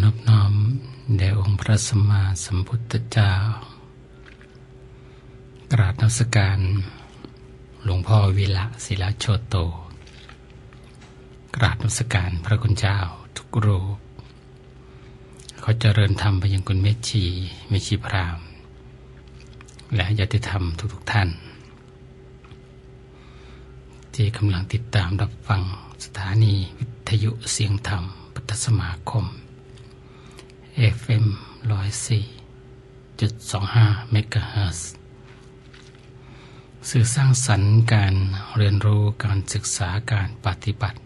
อนอบน้อมแด่องค์พระสัมมาสัมพุทธเจ้า กราบนมัสการ หลวงพ่อวิละศิลาโชโต กราบนมัสการพระคุณเจ้าทุกรูปเขาเจริญธรรมไปยังคุณเมชีเมชีพราม และญาติธรรมทุกๆท่าน ที่กำลังติดตามรับฟังสถานีวิทยุเสียงธรรมพุทธสมาคม FM 104.25เมกะเฮิรตซ์สื่อสร้างสรรค์การเรียนรู้การศึกษาการปฏิบัติ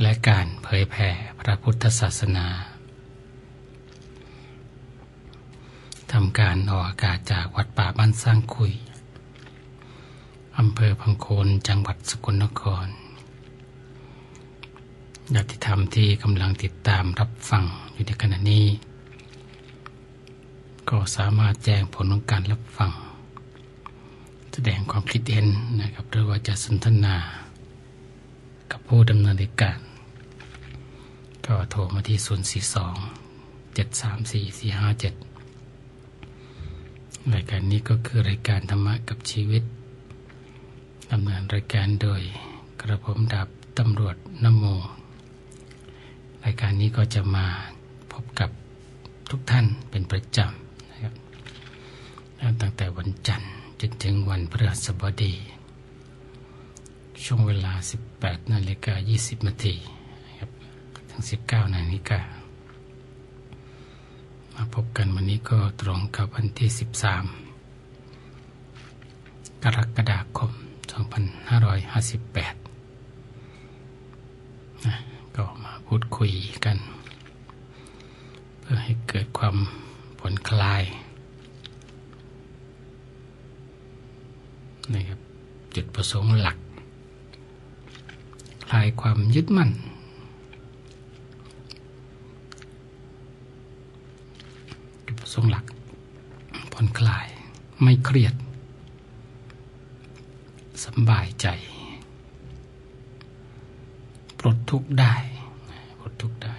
และการเผยแผ่พระพุทธศาสนาทำการออกอากาศจากวัดป่าบ้านสร้างคุยอำเภอพังโคนจังหวัดสกลนครญาติธรรมที่กำลังติดตามรับฟัง อยู่ในขณะนี้ ก็สามารถแจ้งผลของการรับฟัง แสดงความคิดเห็นนะครับหรือว่าจะสนทนา กับผู้ดำเนินการก็โทรมาที่ 042 734 457 รายการนี้ก็คือรายการธรรมะกับชีวิตดำเนินรายการโดยกระผมดับตำรวจนโม รายการนี้ก็จะมา ทุกท่านเป็นประจำนะครับตั้งแต่วันจันทร์จนถึงวันพฤหัสบดี ช่วงเวลา 18นาฬิกา20นาทีนะครับถึง 19นาฬิกามาพบกันวันนี้ก็ตรงกับวันที่ 13 กรกฎาคม 2558นะก็มาพูดคุยกัน เพื่อให้เกิดความผ่อนคลายนะครับจุดประสงค์หลัก คลายความยึดมั่น จุดประสงค์หลัก ผ่อนคลายไม่เครียดสบายใจ ปลดทุกข์ได้ ปลดทุกข์ได้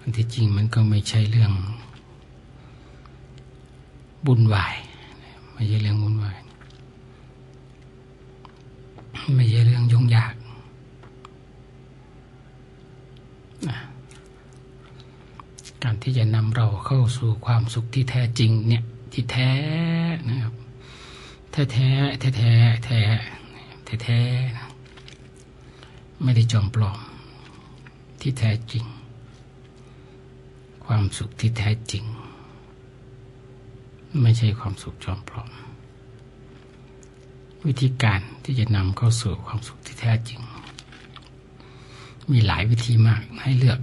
อัน ที่จริงมันก็ไม่ใช่เรื่องบุญวาย ไม่ใช่เรื่องบุญวาย ไม่ใช่เรื่องยุ่งยากการที่จะนำเราเข้าสู่ความสุขที่แท้จริงเนี่ยที่แท้นะครับแท้แท้แท้แท้แท้แท้แท้ไม่ได้จอมปลอมที่แท้จริง ความสุขที่แท้จริง ไม่ใช่ความสุขจอมปลอม วิธีการที่จะนำเข้าสู่ความสุขที่แท้จริง มีหลายวิธีมากให้เลือก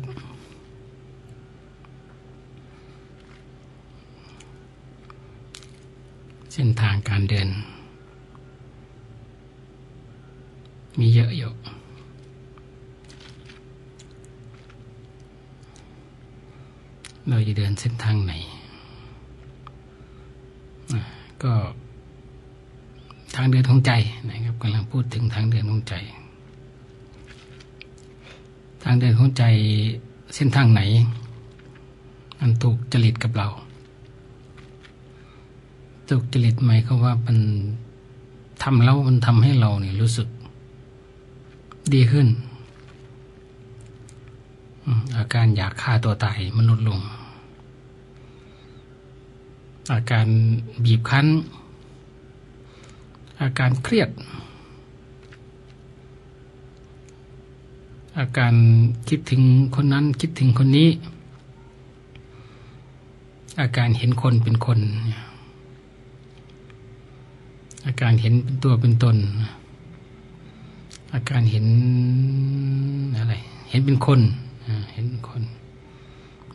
เส้นทางการเดิน มีเยอะอยู่ เราจะเดินเส้นทางไหน ก็ทางเดินของใจนะครับกำลังพูดถึงทางเดินของใจ ทางเดินของใจเส้นทางไหน มันถูกจริตกับเรา ถูกจริตไหมก็ว่ามันทำแล้วมันทำให้เราเนี่ยรู้สึกดีขึ้น อาการอยากฆ่าตัวตายมันลดลง อาการบีบคั้น อาการเครียด อาการคิดถึงคนนั้นคิดถึงคนนี้ อาการเห็นคนเป็นคน อาการเห็นเป็นตัวเป็นตน อาการเห็นอะไร เห็นเป็นคน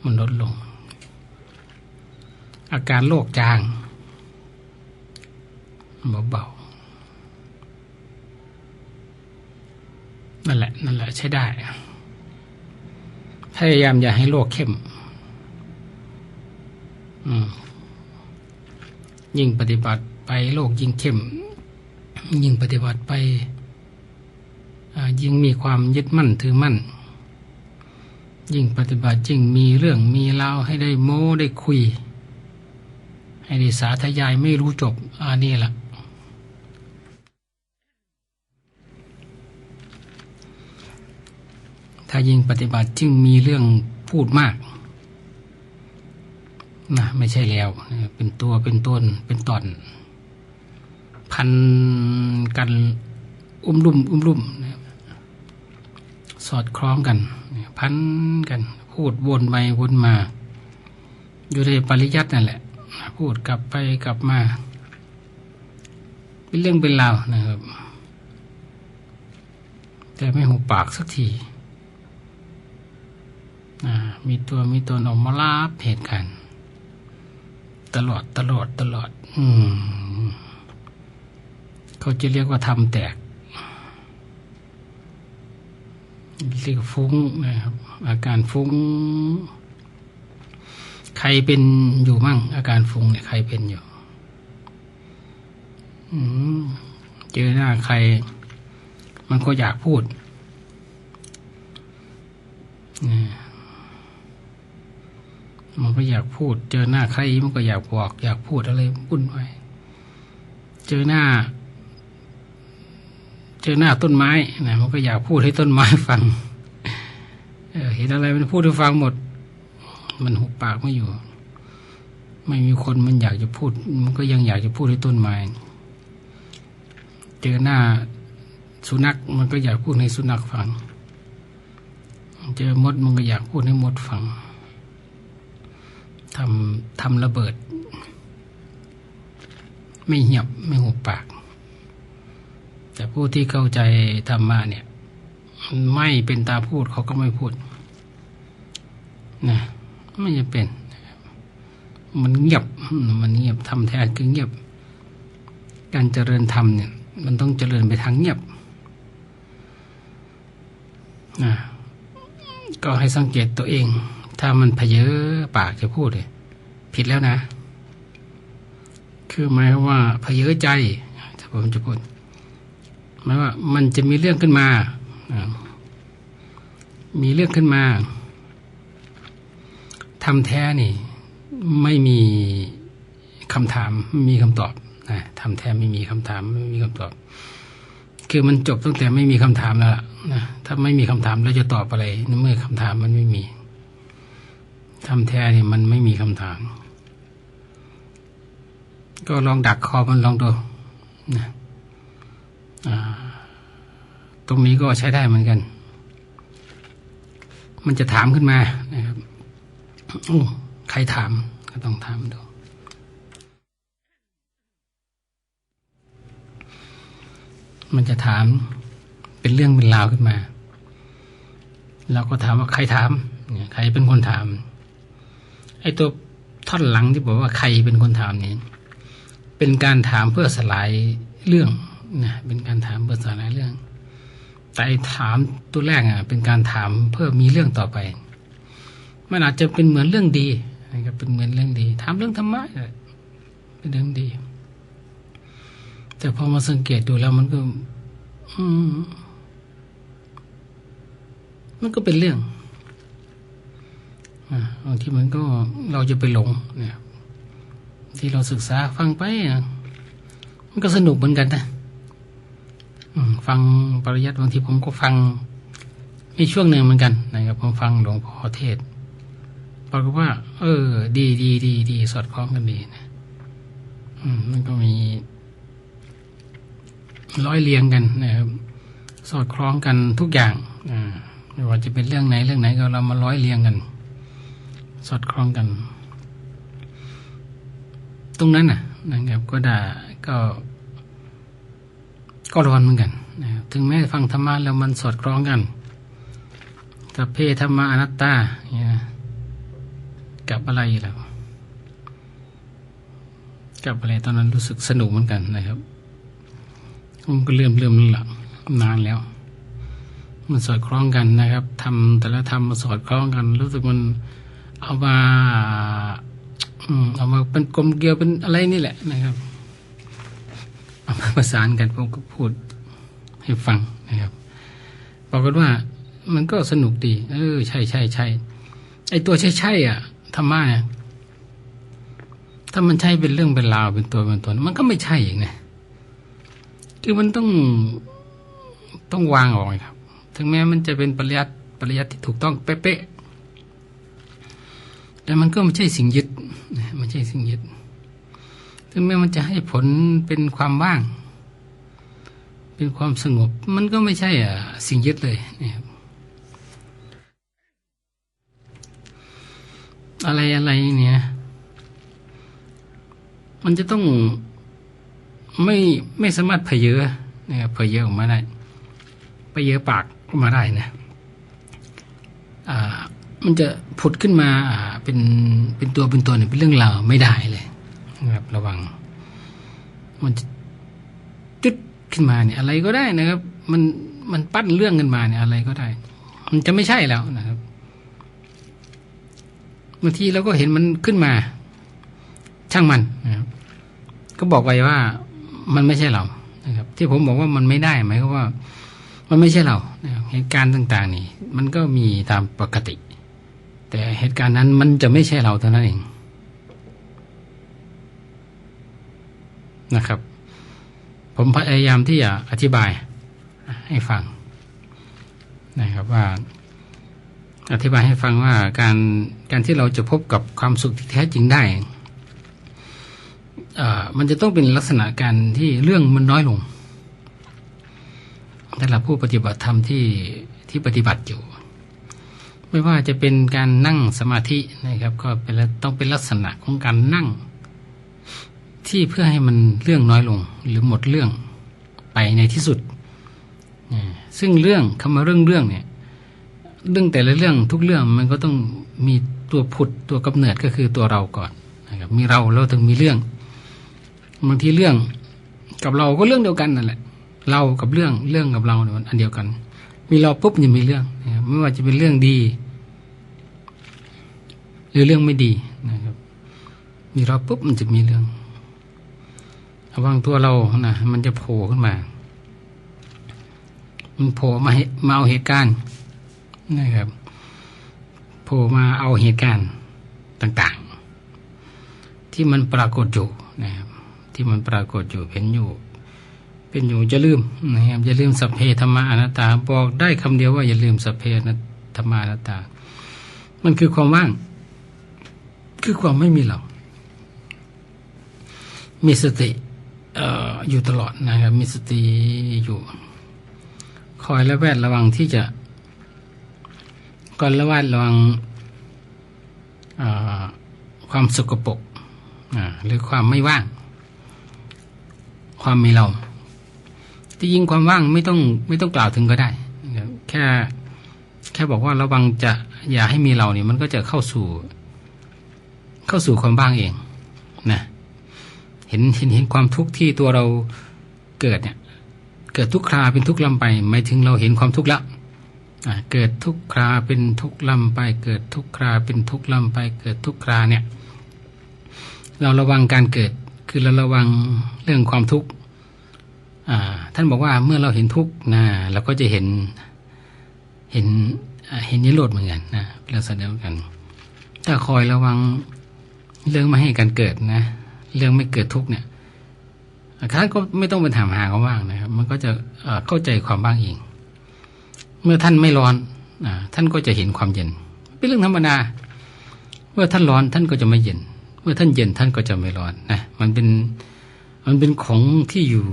มันลดลง อาการโรคจางเบาๆนั่นแหละนั่นแหละใช้ได้ พยายามอย่าให้โรคเข้มอืมยิ่งปฏิบัติไปโรคยิ่งเข้ม ยิ่งปฏิบัติไปยิ่งมีความยึดมั่นถือมั่น ยิ่งปฏิบัติยิ่งมีเรื่องมีราให้ได้โม้ได้คุย ให้ได้สาธยายไม่รู้จบอันนี้แหละถ้ายิ่งปฏิบัติยิ่งมีเรื่องพูดมากนะไม่ใช่แล้วเป็นตัวเป็นต้นเป็นตอน พันกัน อุ้มลุ่ม อุ้มลุ่มสอดคล้องกัน พันกัน พูดวนไปวนมา อยู่ในปริยัตินั่นแหละ พูดกลับไปกลับมา เป็นเรื่องเป็นราวนะครับ แต่ไม่หูปากสักทีมีตัวมีตนออกมาลาบเหตุการณ์ตลอดตลอดตลอด อืม เขาจะเรียกว่าทำแตก เรียกฟุ้งนะครับ อาการฟุ้ง ใครเป็นอยู่มั่ง อาการฟุ้งเนี่ยใครเป็นอยู่เจอหน้าใคร มันก็อยากพูดนี่มันก็อยากพูด เจอหน้าใครมันก็อยากบอก อยากพูดอะไรวุ่นวายเจอหน้า เจอหน้าต้นไม้นะมันก็อยากพูดให้ต้นไม้ฟังเเห็นอะไรมันพูดให้ฟังหมด มันหุบปากไม่อยู่ ไม่มีคนมันอยากจะพูด มันก็ยังอยากจะพูดให้ต้นไม้ เจอหน้าสุนัขมันก็อยากพูดให้สุนัขฟัง เจอมดมันก็อยากพูดให้มดฟังทำทำระเบิด ไม่เหียบไม่หุบปาก แต่ผู้ที่เข้าใจธรรมะเนี่ย ไม่เป็นตาพูดเขาก็ไม่พูดนะไม่จะเป็น มันเงียบมันเงียบทำแทนคือเงียบ การเจริญธรรมเนี่ย มันต้องเจริญไปทางเงียบนะก็ให้สังเกตตัวเอง ถ้ามันเพเยอปากจะพูดเลยผิดแล้วนะ คือหมายว่าเพเยอใจถ้าผมจะพูด หมายว่ามันจะมีเรื่องขึ้นมา มีเรื่องขึ้นมาทำแท้นี่ไม่มีคำถามไม่มีคำตอบนะทำแท้ไม่มีคำถามไม่มีคำตอบ คือมันจบตั้งแต่ไม่มีคำถามแล้วล่ะนะถ้าไม่มีคำถามเราจะตอบอะไรนเมื่อคำถามมันไม่มีทำแท้นี่มันไม่มีคำถาม ก็ลองดักคอมันลองดูนะ ตรงนี้ก็ใช้ได้เหมือนกัน มันจะถามขึ้นมานะครับใครถามก็ต้องถามดูมันจะถามเป็นเรื่องเป็นราวขึ้นมา เราก็ถามว่าใครถามใครเป็นคนถาม ไอ้ตัวท่อนหลังที่บอกว่าใครเป็นคนถามนี่เป็นการถามเพื่อสลายเรื่อง นะเป็นการถามเพื่อสลายเรื่อง แต่ถามตัวแรกอะ เป็นการถามเพื่อมีเรื่องต่อไป มันอาจจะเป็นเหมือนเรื่องดีนะครับเป็นเหมือนเรื่องดี ถามเรื่องธรรมะเป็นเรื่องดี แต่พอมาสังเกตดูแล้วมันก็ อืมมันก็เป็นเรื่องบางทีมันก็เราจะไปหลงเนี่ย ที่เราศึกษาฟังไปมันก็สนุกเหมือนกันนะ ฟังปริยัติบางทีผมก็ฟังในช่วงหนึ่งเหมือนกันนะครับผมฟังหลวงพ่อเทศบอกว่า เออ ดีดีดีดีสอดคล้องกันดีนะอืมมันก็มี ร้อยเรียงกันนะครับสอดคล้องกันทุกอย่างอ่าไม่ว่าจะเป็นเรื่องไหนเรื่องไหนก็เรามาร้อยเรียงกัน สอดคล้องกัน ตรงนั้นน่ะนะครับก็ได้ก็ ก็ร้อนเหมือนกันนะถึงแม้ฟังธรรมะแล้วมันสอดคล้องกันสัพเพธรรมะอนัตตาเนี่ยกับอะไรแล้วกับอะไรตอนนั้นรู้สึกสนุกเหมือนกันนะครับมันก็เริ่มเริ่มหลังนานแล้ว มันสอดคล้องกันนะครับทำแต่ละทำมาสอดคล้องกัน รู้สึกมันเอามาเอามาเป็นกลมเกลียวเป็นอะไรนี่แหละนะครับ เอามาประสานกันผมก็พูดให้ฟังนะครับปรากฏว่ามันก็สนุกดี เออ ใช่ใช่ใช่ไอตัวใช่ใช่อะธรรมะเนี่ยถ้ามันใช่เป็นเรื่องเป็นราวเป็นตัวเป็นตนมันก็ไม่ใช่อีกนะคือมันต้องต้องวางออกครับ ถึงแม้มันจะเป็นปริยัติปริยัติที่ถูกต้องเป๊ะๆแต่มันก็ไม่ใช่สิ่งยึดนะไม่ใช่สิ่งยึด ถึงแม้มันจะให้ผลเป็นความว่าง เป็นความสงบ มันก็ไม่ใช่อะสิ่งยึดเลยนะครับอะไรอะไรเนี่ย มันจะต้องไม่ไม่สามารถเผยเยอะนะครับเผยเยอะออกมาได้เผยเยอะปากออกมาได้นะอ่ามันจะผุดขึ้นมาอ่าเป็นเป็นตัวเป็นตัวเนี่ยเป็นเรื่องราวไม่ได้เลย นะครับระวัง มันจะจุดขึ้นมาเนี่ย อะไรก็ได้นะครับ มันมันปั้นเรื่องกันมาเนี่ยอะไรก็ได้ มันจะไม่ใช่แล้วนะครับบางทีเราก็เห็นมันขึ้นมา ช่างมันนะครับ ก็บอกไว้ว่ามันไม่ใช่เรานะครับ ที่ผมบอกว่ามันไม่ได้หมายความว่า มันไม่ใช่เรานะรเหตุการณ์ต่าง ๆ นี่ มันก็มีตามปกติ แต่เหตุการณ์นั้นมันจะไม่ใช่เราเท่านั้นเอง นะครับ ผมพยายามที่จะอธิบายให้ฟังนะครับว่า อธิบายให้ฟังว่าการการที่เราจะพบกับความสุขที่แท้จริงได้อ่ามันจะต้องเป็นลักษณะการที่เรื่องมันน้อยลงสำหรับผู้ปฏิบัติธรรมที่ที่ปฏิบัติอยู่ ไม่ว่าจะเป็นการนั่งสมาธินะครับ ก็เป็นต้องเป็นลักษณะของการนั่ง ที่เพื่อให้มันเรื่องน้อยลง หรือหมดเรื่องไปในที่สุด ซึ่งเรื่องคำว่าเรื่องเรื่องเนี่ย เรื่องแต่ละเรื่องทุกเรื่องมันก็ต้องมีตัวผุดตัวกำเนิดก็คือตัวเราก่อนนะครับมีเราแล้วถึงมีเรื่องบางทีเรื่องกับเราก็เรื่องเดียวกันนั่นแหละ เรากับเรื่องเรื่องกับเราเนี่ยมันอันเดียวกัน มีเราปุ๊บจะมีเรื่องนะครับไม่ว่าจะเป็นเรื่องดี หรือเรื่องไม่ดีนะครับ มีเราปุ๊บมันจะมีเรื่อง ระวังตัวเรานะมันจะโผล่ขึ้นมา มันโผล่มามาเอาเหตุการณ์นะครับโผล่มาเอาเหตุการณ์ต่างๆ ที่มันปรากฏอยู่นะครับ ที่มันปรากฏอยู่เห็นอยู่ เป็นอยู่จะลืมนะครับอย่าลืมสัพเพธรรมะอนัตตา บอกได้คำเดียวว่าอย่าลืมสัพเพธรรมะอนัตตา มันคือความว่าง คือความไม่มีเรามีสติ อยู่ตลอดนะครับมีสติอยู่ คอยและแวดระวังที่จะก่อนระวัดระวังความสกปรกหรือความไม่ว่าง ความมีเราที่ยิ่งความว่างไม่ต้องไม่ต้องกล่าวถึงก็ได้ แค่แค่บอกว่าระวังจะอย่าให้มีเราเนี่ยมันก็จะเข้าสู่ เข้าสู่ความว่างเอง เห็นเห็นเห็นความทุกข์ที่ตัวเราเกิดเนี่ยเกิดทุกคราเป็นทุกข์ลำไปหมายถึงเราเห็นความทุกข์แล้วเกิดทุกคราเป็นทุกลำไป เกิดทุกคราเป็นทุกลำไป เกิดทุกคราเนี่ย เราระวังการเกิด คือเราระวังเรื่องความทุกข์ท่านบอกว่าเมื่อเราเห็นทุกข์นะเราก็จะเห็นเห็นเห็นนิโรธเหมือนกันนะเป็นลักษณะเดียวกันถ้าคอยระวังเรื่องไม่ให้การเกิดนะ เรื่องไม่เกิดทุกข์เนี่ยท่านก็ไม่ต้องไปถามหาความว่างนะครับ มันก็จะเข้าใจความว่างเองเมื่อท่านไม่ร้อนอท่านก็จะเห็นความเย็น เป็นเรื่องธรรมดาเมื่อท่านร้อนท่านก็จะไม่เย็น เมื่อท่านเย็นท่านก็จะไม่ร้อนนะมันเป็นมันเป็นของที่อยู่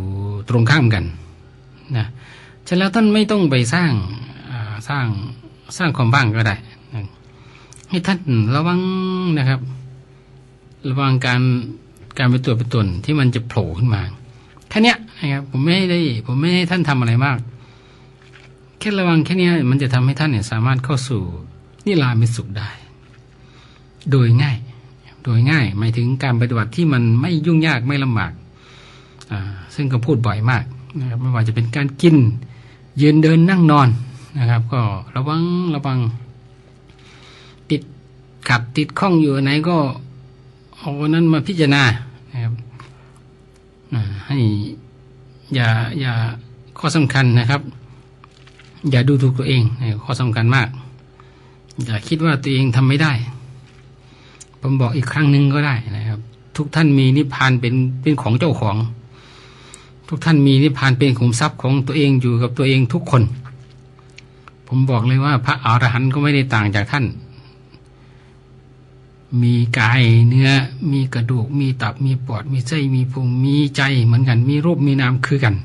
ตรงข้ามกันนะฉะนั้นท่านไม่ต้องไปสร้างสร้างสร้างความบ้างก็ได้ให้ท่านระวังนะครับ ระวังการ การเป็นตัวเป็นตนที่มันจะโผล่ขึ้นมาแค่นี้นะครับผมไม่ได้ ผมไม่ให้ท่านทำอะไรมากแค่ระวังแค่นี้มันจะทำให้ท่านเนี่ยสามารถเข้าสู่นิรามิสุขได้ โดยง่าย โดยง่ายหมายถึงการปฏิบัติที่มันไม่ยุ่งยากไม่ลำบากซึ่งก็พูดบ่อยมากนะครับไม่ว่าจะเป็นการกิน ยืนเดินนั่งนอนนะครับ ก็ระวังระวังติดขัดติดข้องอยู่ไหนก็ เอาอันนั้นมาพิจารณานะครับให้อย่าอย่าข้อสำคัญนะครับ อย่าดูถูกตัวเองข้อสำคัญมาก อย่าคิดว่าตัวเองทำไม่ได้ ผมบอกอีกครั้งหนึ่งก็ได้นะครับ ทุกท่านมีนิพพานเป็นเป็นของเจ้าของ ทุกท่านมีนิพพานเป็นขุมทรัพย์ของตัวเองอยู่กับตัวเองทุกคน ผมบอกเลยว่าพระอรหันต์ก็ไม่ได้ต่างจากท่าน มีกายเนื้อ มีกระดูก มีตับ มีปอด มีไส้ มีพุง มีใจเหมือนกัน มีรูป มีนามคือกัน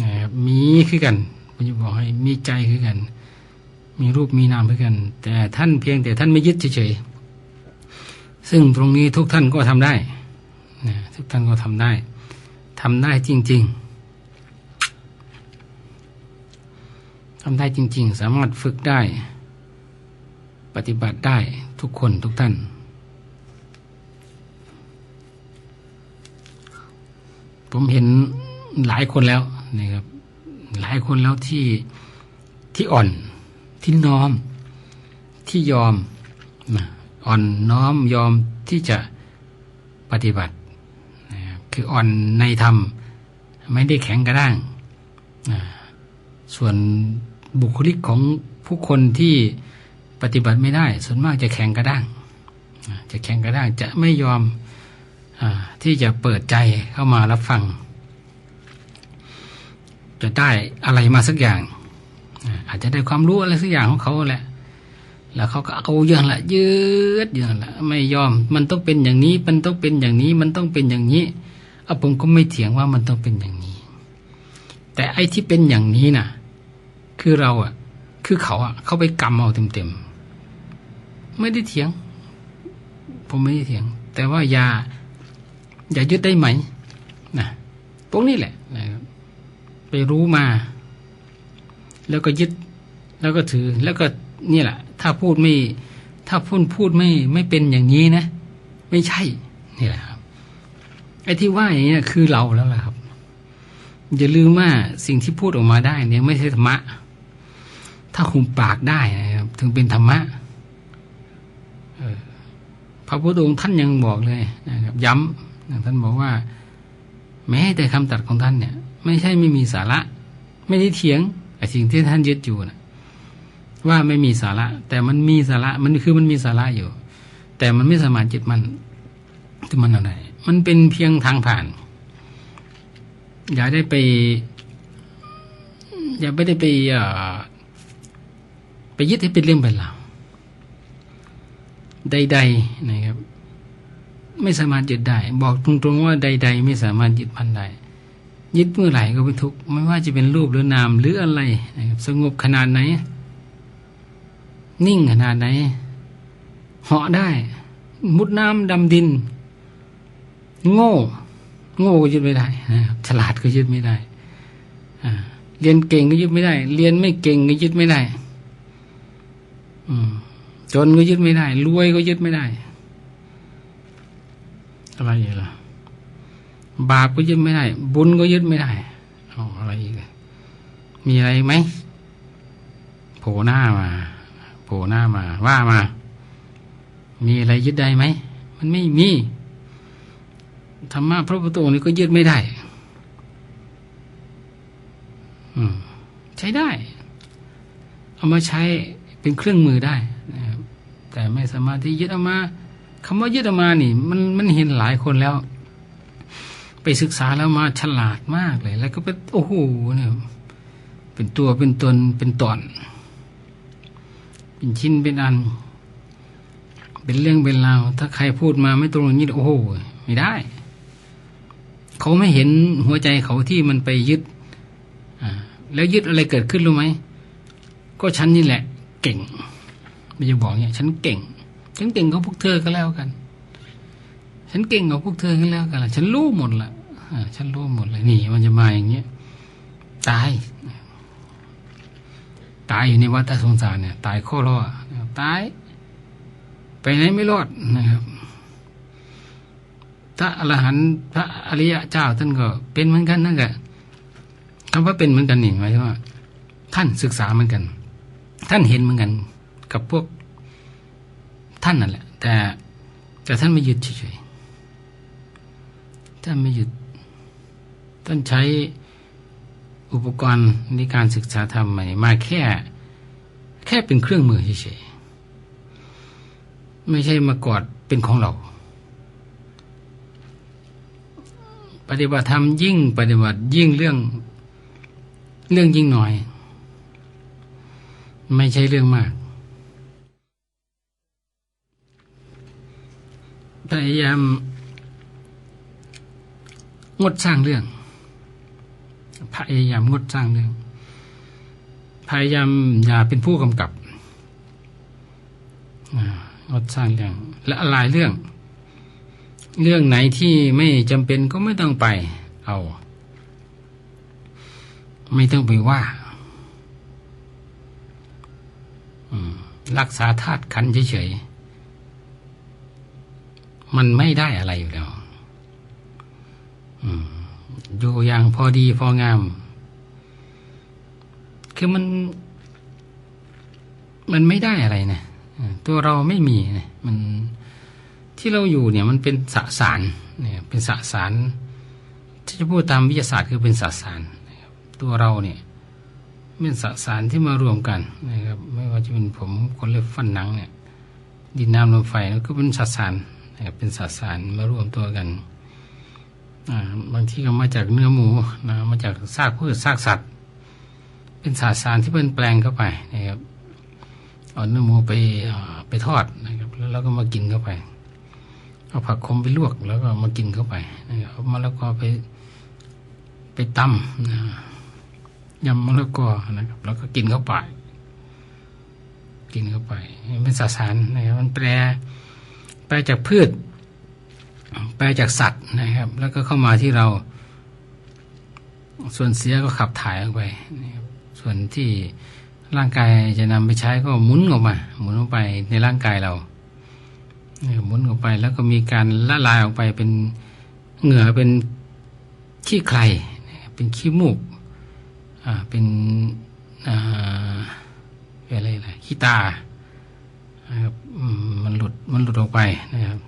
นะครับมีคือกันผมจะบอกให้มีใจคือกัน มีรูปมีนามคือกัน แต่ท่านเพียงแต่ท่านไม่ยึดเฉยๆ ซึ่งตรงนี้ทุกท่านก็ทำได้นะทุกท่านก็ทำได้ทำได้จริง ๆทำได้จริง ๆ สามารถฝึกได้ ปฏิบัติได้ ทุกคนทุกท่าน ผมเห็นหลายคนแล้วนะครับหลายคนแล้วที่ที่อ่อนที่น้อมที่ยอมอ่อนน้อมยอมที่จะปฏิบัตินะค,คืออ่อนในธรรม ไม่ได้แข็งกระด้างนะส่วนบุคลิกของผู้คนที่ ปฏิบัติไม่ได้ ส่วนมากจะแข็งกระด้าง จะแข็งกระด้างจะไม่ยอมอที่จะเปิดใจเข้ามารับฟัง จะได้อะไรมาสักอย่างอาอาจจะได้ความรู้อะไรสักอย่างของเขาแหละ แล้วเขาก็เอาอย่างละยืดอย่างละไม่ยอม มันต้องเป็นอย่างนี้ มันต้องเป็นอย่างนี้ มันต้องเป็นอย่างนี้เอาผมก็ไม่เถียงว่ามันต้องเป็นอย่างนี้ แต่ไอ้ที่เป็นอย่างนี้น่ะ คือเราอะ คือเขาอะ เขาไปกรรมเอาเต็มๆ ไม่ได้เถียง ผมไม่ได้เถียง แต่ว่าอย่า อย่ายึดได้ไหมนะตรงนี้แหละนะครับไปรู้มา แล้วก็ยึด แล้วก็ถือ แล้วก็นี่แหละ ถ้าพูดไม่ ถ้าพูดพูดไม่ ไม่เป็นอย่างนี้นะ ไม่ใช่ นี่แหละครับ ไอ้ที่ว่าอย่างนี้นะคือเราแล้วล่ะครับ อย่าลืมว่าสิ่งที่พูดออกมาได้เนี่ยไม่ใช่ธรรมะ ถ้าคุมปากได้นะครับ ถึงเป็นธรรมะ ระพุทธองค์ท่านยังบอกเลยนะครับย้ำท่านบอกว่า แม้แต่คำตัดของท่านเนี่ย ไม่ใช่ไม่มีสาระ ไม่ได้เถียงไอ้สิ่งที่ท่านยึดอยู่นะว่าไม่มีสาระ แต่มันมีสาระมันคือมันมีสาระอยู่ แต่มันไม่สามารถจิตมันที่มันอะไรมันเป็นเพียงทางผ่าน อย่าได้ไป อย่าไม่ได้ไปเอ่อไปยึดให้เป็นเรื่องเป็นราว ใดๆนะครับ ไม่สามารถยึดได้ บอกตรงๆว่าใด ๆ ไม่สามารถยึดมันได้ยึดเมื่อไหร่ก็เป็นทุกข์ไม่ว่าจะเป็นรูปหรือนามหรืออะไรนะครับสงบขนาดไหน นิ่งขนาดไหนเหาะได้ มุดน้ำดำดิน โง่ โง่ก็ยึดไม่ได้นะครับฉลาดก็ยึดไม่ได้อ่าเรียนเก่งก็ยึดไม่ได้ เรียนไม่เก่งก็ยึดไม่ได้ อืม จนก็ยึดไม่ได้ รวยก็ยึดไม่ได้ อะไรอีกล่ะ บาปก็ยึดไม่ได้ บุญก็ยึดไม่ได้เอาอะไรอีกมีอะไรไหมโผล่หน้ามาโผล่หน้ามา ว่ามา มีอะไรยึดได้ไหมมันไม่มีธรรมะพระพุทธองค์นี่ก็ยึดไม่ได้ อืม ใช้ได้ เอามาใช้เป็นเครื่องมือได้ แต่ไม่สามารถที่ยึดเอามาคำว่ายึดเอามานี่ มันมันเห็นหลายคนแล้ว ไปศึกษาแล้วมาฉลาดมากเลย แล้วก็เป็นโอ้โหเนี่ยเป็นตัวเป็นตนเป็นตอน เป็นชิ้นเป็นอัน เป็นเรื่องเป็นราวถ้าใครพูดมาไม่ตรงนี้โอ้โหไม่ได้ เขาไม่เห็นหัวใจเขาที่มันไปยึดอ่าแล้วยึดอะไรเกิดขึ้นรู้ไหมก็ฉันนี่แหละ เก่ง ไม่จะบอกเนี่ยฉันเก่ง ฉันเก่งกว่าพวกเธอก็แล้วกัน ฉันเก่งกว่าพวกเธอก็แล้วกันล่ะฉันรู้หมดละฉันรู้หมดเลยนี่ มันจะมาอย่างเงี้ยตาย ตายอยู่ในวัฏสงสารเนี่ย ตายข้อรอนะครับตาย ไปไหนไม่รอดนะครับถ้าอรหันต์พระอริยะเจ้าท่านก็เป็นเหมือนกันนั่นแหละคำว่าเป็นเหมือนกันนี่หมายถึงว่า ท่านศึกษาเหมือนกัน ท่านเห็นเหมือนกัน กับพวกท่านนั่นแหละ แต่แต่ท่านไม่หยุดเฉยๆท่านไม่หยุดท่านใช้อุปกรณ์ในการศึกษาธรรมใหม่มาแค่ แค่เป็นเครื่องมือเฉยๆไม่ใช่มากอดเป็นของเรา ปฏิบัติธรรมยิ่งปฏิบัติยิ่งเรื่องเรื่องยิ่งน้อย ไม่ใช่เรื่องมาก พยายามงดสร้างเรื่อง พยายามงดสร้างเรื่อง พยายามอย่าเป็นผู้กำกับงดสร้างเรื่อง และอะไรเรื่อง เรื่องไหนที่ไม่จำเป็นก็ไม่ต้องไป เอา ไม่ต้องไปว่ารักษาธาตุขันเฉยๆ มันไม่ได้อะไรอยู่แล้วอยู่อย่างพอดีพองาม คือมัน มันไม่ได้อะไรนะตัวเราไม่มีนะมันที่เราอยู่เนี่ย มันเป็นสสารเนี่ย เป็นสสารที่จะพูดตามวิทยาศาสตร์คือเป็นสสารตัวเราเนี่ยเป็นสสารที่มารวมกันนะครับ ไม่ว่าจะเป็นผมคนเล็บฟันหนังเนี่ย ดินน้ำลมไฟแล้วก็เป็นสสาร เป็นสสารมารวมตัวกันบางที่ก็มาจากเนื้อหมูนะมาจากซากพืชซากสัตว์ เป็นสารสารที่เป็นแปลงเข้าไปนะครับเอาเนื้อหมูไปไปทอดนะครับ แล้วเราก็มากินเข้าไป เอาผักขมไปลวกแล้วก็มากินเข้าไปนะครับเอามะละกอไปไปตำนะยำมะละกอนะครับ แล้วก็กินเข้าไป กินเข้าไปเป็นสารสารนะครับมันแปล แปลจากพืชแปลจากสัตว์นะครับ แล้วก็เข้ามาที่เรา ส่วนเสียก็ขับถ่ายออกไปส่วนที่ร่างกายจะนำไปใช้ก็หมุนออกมา หมุนออกไปในร่างกายเรานะครับหมุนออกไปแล้วก็มีการละลายออกไปเป็นเหงื่อเป็นขี้ใครเป็นขี้มูกอ่าเป็นอ่าอะไรล่ะขี้ตา นะครับมันหลุดมันหลุดออกไปนะครับ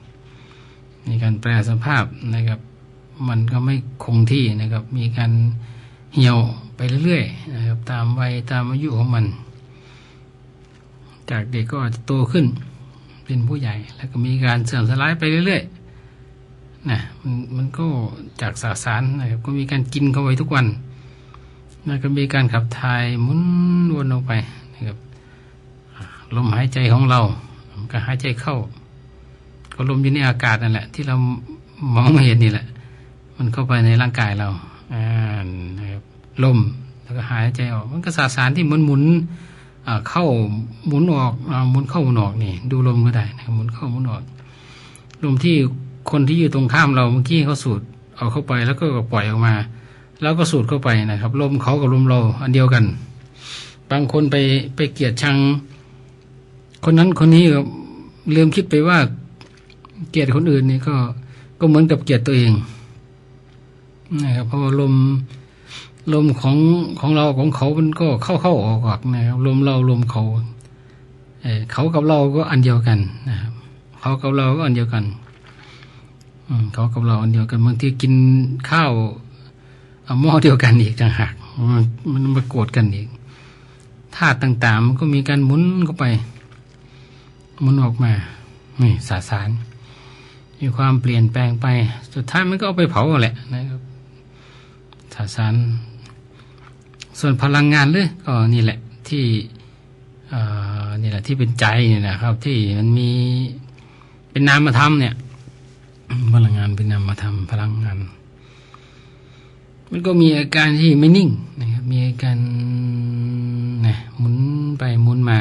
ในการแปลสภาพนะครับ มันก็ไม่คงที่นะครับ มีการเหี่ยวไปเรื่อยๆนะครับ ตามวัยตามอายุของมัน จากเด็กก็อาจจะโตขึ้น เป็นผู้ใหญ่ แล้วก็มีการเสื่อมสลายไปเรื่อยๆนะมันมันก็จากสสารนะครับ ก็มีการกินเข้าไปทุกวันแล้วก็มีการขับถ่ายหมุนวนออกไป ลมหายใจของเราก็หายใจเข้า ก็ลมอยู่ในอากาศนั่นแหละ ที่เรามองไม่เห็นนี่แหละ มันเข้าไปในร่างกายเราอ่านะครับลมแล้วก็หายใจออก มันก็สาสารที่หมุนหมุนเข้าหมุนออกหมุนเข้าหมุนออกนี่ ดูลมก็ได้นะครับหมุนเข้าหมุนออก ลมที่คนที่อยู่ตรงข้ามเราเมื่อกี้เขาสูดเอาเข้าไปแล้วก็ปล่อยออกมา แล้วก็สูดเข้าไปนะครับ ลมเขากับลมเราอันเดียวกัน บางคนไปไปเกียดชัง คนนั้นคนนี้ก็ลืมคิดไปว่าเกลียดคนอื่นนี่ก็ก็เหมือนกับเกลียดตัวเองนะครับเพราะว่าลมลมของของเราของเขา มันก็เข้าเข้าออกออกนะครับลมเราลมเขาเอเขากับเราก็อันเดียวกันนะครับเขากับเราก็อันเดียวกันอืมเขากับเราอันเดียวกันบางทีกินข้าวเอาหม้อเดียวกันอีกต่างหากมันมันมาโกรธกันอีกธาตุต่างๆมันก็มีการหมุนเข้าไป หมุนออกมานี่สาสารมีความเปลี่ยนแปลงไป สุดท้ายมันก็เอาไปเผาแหละนะครับสาสาร ส่วนพลังงานเลยก็นี่แหละที่อ่อนี่แหละที่เป็นใจเนี่ยนะครับ ที่มันมีเป็นนามธรรมเนี่ย พลังงานเป็นนามธรรมพลังงาน มันก็มีอาการที่ไม่นิ่งนะครับมีอาการนะหมุนไปหมุนมา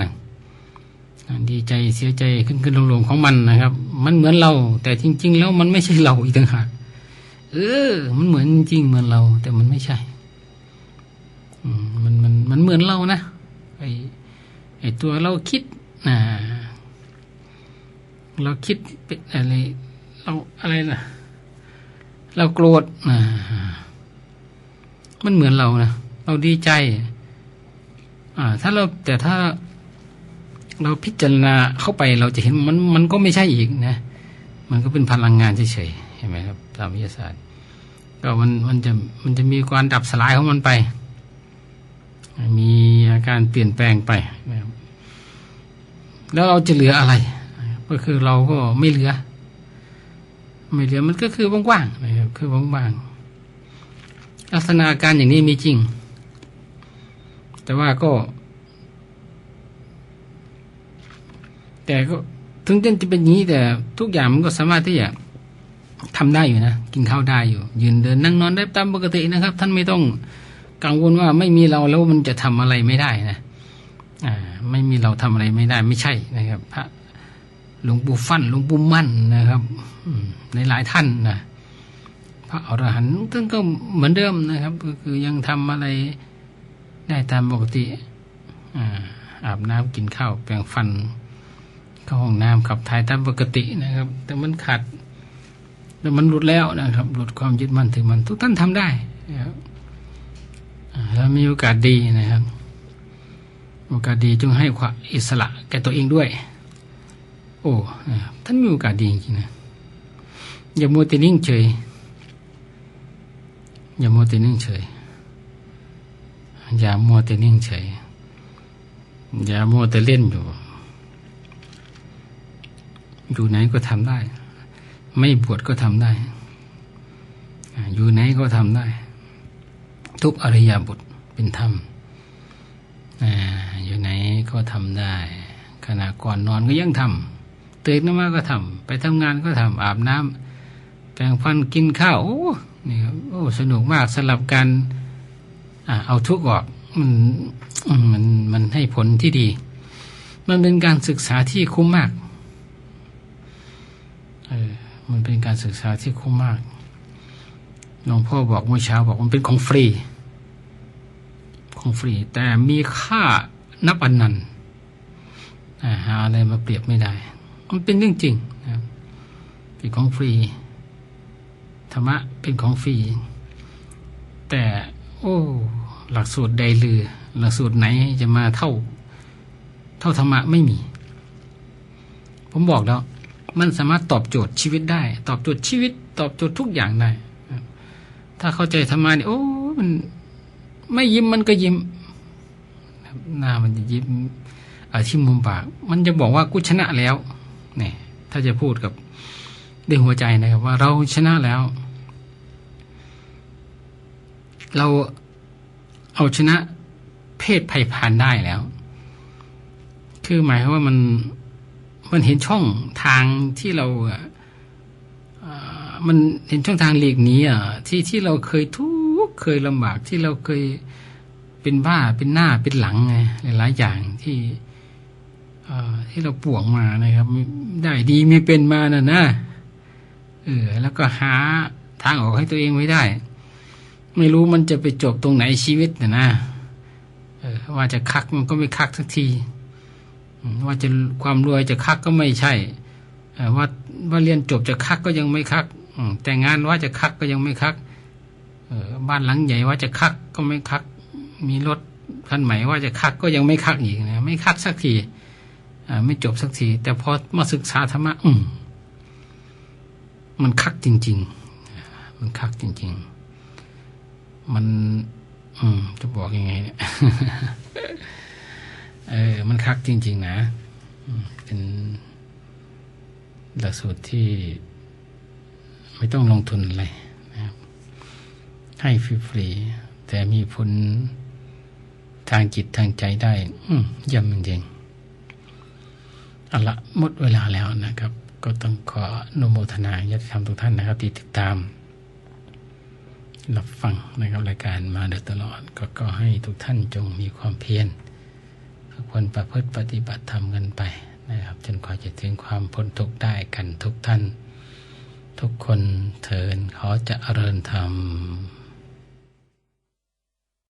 ดีใจเสียใจขึ้นขึ้นลงลงของมันนะครับ มันเหมือนเรา แต่จริง ๆ แล้วมันไม่ใช่เราอีกต่างหากเออ มันเหมือนจริงเหมือนเรา แต่มันไม่ใช่อืมมันมันมันเหมือนเรานะไอไอตัวเราคิดนะเราคิดเป็นอะไรเราอะไรนะเราโกรธนะมันเหมือนเรานะเราดีใจ อ่า ถ้าเราแต่ถ้า เราพิจารณาเข้าไปเราจะเห็นมันมันก็ไม่ใช่อีกนะ มันก็เป็นพลังงานเฉยๆเห็นไหมครับตามวิทยาศาสตร์ ก็มันมันจะมันจะมีการดับสลายของมันไป มีอาการเปลี่ยนแปลงไป แล้วเราจะเหลืออะไร ก็คือเราก็ไม่เหลือ ไม่เหลือมันก็คือว่างๆนะครับคือว่างๆลักษณะการอย่างนี้มีจริง แต่ว่าก็ แต่ก็ถึงจะเป็นอย่างนี้แต่ทุกอย่างมันก็สามารถที่จะทำได้อยู่นะกินข้าวได้อยู่ ยืนเดินนั่งนอนได้ตามปกตินะครับ ท่านไม่ต้องกังวลว่าไม่มีเราแล้วมันจะทำอะไรไม่ได้นะอ่าไม่มีเราทำอะไรไม่ได้ไม่ใช่นะครับ พระหลวงปู่ฟั่นหลวงปู่มั่นนะครับในหลายท่านนะพระอรหันต์ท่านก็เหมือนเดิมนะครับ ก็คือยังทำอะไรได้ตามปกติ อ่าอาบน้ำกินข้าวแปรงฟัน เข้าห้องน้ำขับถ่ายตามปกตินะครับ แต่มันขาดแต่มันหลุดแล้วนะครับ หลุดความยึดมั่นถือมันทุกท่านทำได้นะครับแล้วมีโอกาสดีนะครับ โอกาสดีจงให้ความอิสระแก่ตัวเองด้วย โอ้ท่านมีโอกาสดีจริงนะอย่ามัวแต่นิ่งเฉย อย่ามัวแต่นิ่งเฉย อย่ามัวแต่นิ่งเฉย อย่ามัวแต่เล่นอยู่ อยู่ไหนก็ทำได้ ไม่บวชก็ทำได้ อยู่ไหนก็ทำได้ ทุกอริยบทเป็นธรรมอยู่ไหนก็ทำได้ขณะก่อนนอนก็ยังทำตื่นมาก็ทำไปทำงานก็ทำอาบน้ำแปรงฟันกินข้าวโอ้นี่ครับโอ้สนุกมากสำหรับการอ่าเอาทุกออกมันมันมันให้ผลที่ดี มันเป็นการศึกษาที่คุ้มมาก มันเป็นการศึกษาที่คุ้มมากหลวงพ่อบอกเมื่อเช้าบอกมันเป็นของฟรี ของฟรี แต่มีค่านับอันนันต์อ่หาอะไรมาเปรียบไม่ได้ มันเป็นเรื่องจริงนะครับเป็นของฟรีธรรมะเป็นของฟรี แต่โอ้หลักสูตรใดลือ หลักสูตรไหนจะมาเท่า เท่าธรรมะไม่มี ผมบอกแล้ว มันสามารถตอบโจทย์ชีวิตได้ ตอบโจทย์ชีวิต ตอบโจทย์ทุกอย่างได้ถ้าเข้าใจธรรมะนี่โอ้มันไม่ยิ้มมันก็ยิ้มหน้ามันจะยิ้มอที่มุมปาก มันจะบอกว่ากูชนะแล้วเนี่ยถ้าจะพูดกับด้วยหัวใจนะครับ ว่าเราชนะแล้ว เราเอาชนะเพศภัยพานได้แล้ว คือหมายความว่ามัน มันเห็นช่องทางที่เราเออมันเห็นช่องทางหลีกหนี้อะที่ที่เราเคยทุกข์เคยลำบากที่เราเคยเป็นบ้าเป็นหน้าเป็นหลังไงหลายอย่างที่เออที่เราป่วงมานะครับ ได้ดีมีเป็นมาน่ะนะเออแล้วก็หาทางออกให้ตัวเองไม่ได้ ไม่รู้มันจะไปจบตรงไหนชีวิตน่ะนะเออว่าจะคักมันก็ไม่คักสักที ว่าจะความรวยจะคักก็ไม่ใช่ว่าว่าเรียนจบจะคักก็ยังไม่คักแต่งงานว่าจะคักก็ยังไม่คักบ้านหลังใหญ่ว่าจะคักก็ไม่คัก มีรถคันใหม่ว่าจะคักก็ยังไม่คักอีกนะไม่คักสักทีไม่จบสักที แต่พอมาศึกษาธรรมะอืมมันคักจริง ๆ มันคักจริง ๆ มัน อืมจะบอกยังไงเนี่ย เออ มันคักจริง ๆ นะ เป็นหลักสูตรที่ไม่ต้องลงทุนอะไรนะครับ ให้ฟรีๆแต่มีผลทางจิตทางใจได้อืมเยี่ยมจริงเอาละหมดเวลาแล้วนะครับ ก็ต้องขออนุโมทนาญาติธรรมทุกท่านนะครับ ที่ติดตาม รับฟังนะครับรายการมาโดยตลอด ก็ก็ให้ทุกท่านจงมีความเพียร ทุกคนประพฤติปฏิบัติธรรมกันไปนะครับจนกว่าจะถึงความพ้นทุกข์ได้กันทุกท่าน ทุกคนเถินขอจะเริญธรรม